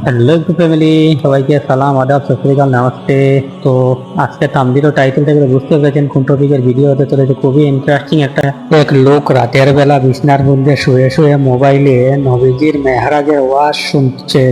Hello two family সবাইকে সালাম, আদাব সত নমস্তে। তো আজকে টাইটেল থেকে বুঝতে পেরেছেন কোন টপিকের ভিডিও হতে চলেছে। খুবই ইন্টারেস্টিং একটা এক লোক রাতের বেলা বিছনার মধ্যে শুয়ে শুয়ে মোবাইলে নবীজির মেহরাজের ওয়াজ শুনছে।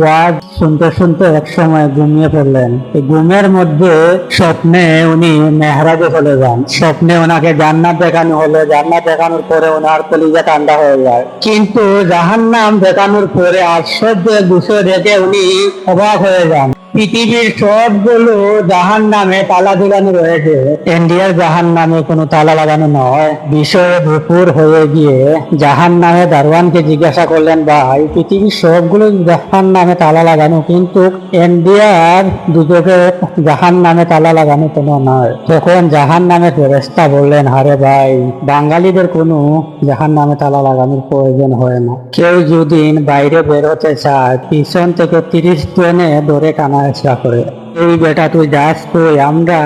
ওয়াজ শুনতে শুনতে এক সময় ঘুমিয়ে পড়লেন। ঘুমের মধ্যে স্বপ্নে উনি মেহরাজে চলে যান। স্বপ্নে ওনাকে জান্নাত দেখানো হলো। জান্নাত দেখানোর পরে ওনার কলিজা ঠান্ডা হয়ে যায়। কিন্তু জাহান্নাম দেখানোর পরে আশ্চর্যের বিষয় দেখে উনি অবাক হয়ে যান। পৃথিবীর সবগুলো জাহান নামে তালা ঝুলানো রয়েছে। ইন্ডিয়ার জাহান নামে কোনো তালা লাগানো নয়। বিষয়ে দুপুর হয়ে গিয়ে জাহান নামে দারোয়ানকে জিজ্ঞাসা করলেন, ভাই, পৃথিবীর সবগুলো জাহান নামে তালা লাগানো কিন্তু ইন্ডিয়ার দুজকে জাহান নামে তালা লাগানো কোনো নয়। তখন জাহান নামে ফেরেস্তা বললেন, আরে ভাই, বাঙালিদের কোনো জাহান নামে তালা লাগানোর প্রয়োজন হয় না। কেউ যদি বাইরে বেরোতে চায়, পিছন থেকে তিরিশ জনে ধরে টানা চেষ্টা করে। এই বেটা তুই যাস তুই আমরা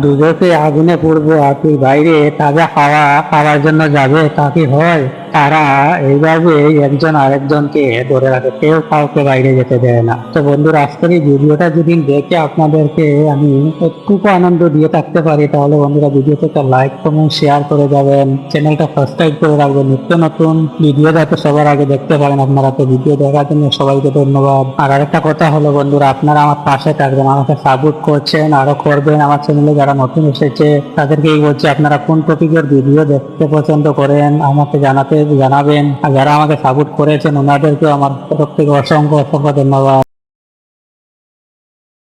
দুজকে আগুনে পড়ব আর তুই বাইরে তাজা হাওয়া খাওয়ার জন্য যাবে তা কি হয়? তারা এইভাবে একজন আরেকজনকে ধরে রাখে। কেউ কাউকে বাইরে যেতে দেয় না। তো বন্ধুরা, আজকের এই ভিডিওটা যদি দেখে আপনাদেরকে আমি একটুকু আনন্দ দিয়ে থাকতে পারি, তাহলে বন্ধুরা ভিডিওতে একটা লাইক কমেন্ট শেয়ার করে যাবেন। চ্যানেলটা সাবস্ক্রাইব করে রাখবেন। নিত্য নতুন ভিডিও যাতে সবার আগে দেখতে পারেন আপনারা। তো ভিডিও দেখার জন্য সবাইকে ধন্যবাদ। আর আরেকটা কথা হলো বন্ধুরা, আপনারা আমার পাশে থাকবেন, আমাকে সাপোর্ট করছেন, আরও করবেন আমার চ্যানেলে যারা নতুন এসেছে, তাদেরকেই বলছি, আপনারা কোন টপিকের ভিডিও দেখতে পছন্দ করেন, আমাকে জানাতে জানাবেন আর যারা আমাকে সাপোর্ট করেছেন ওনাদেরকেও আমার তরফ থেকে অসংখ্য অসংখ্য ধন্যবাদ।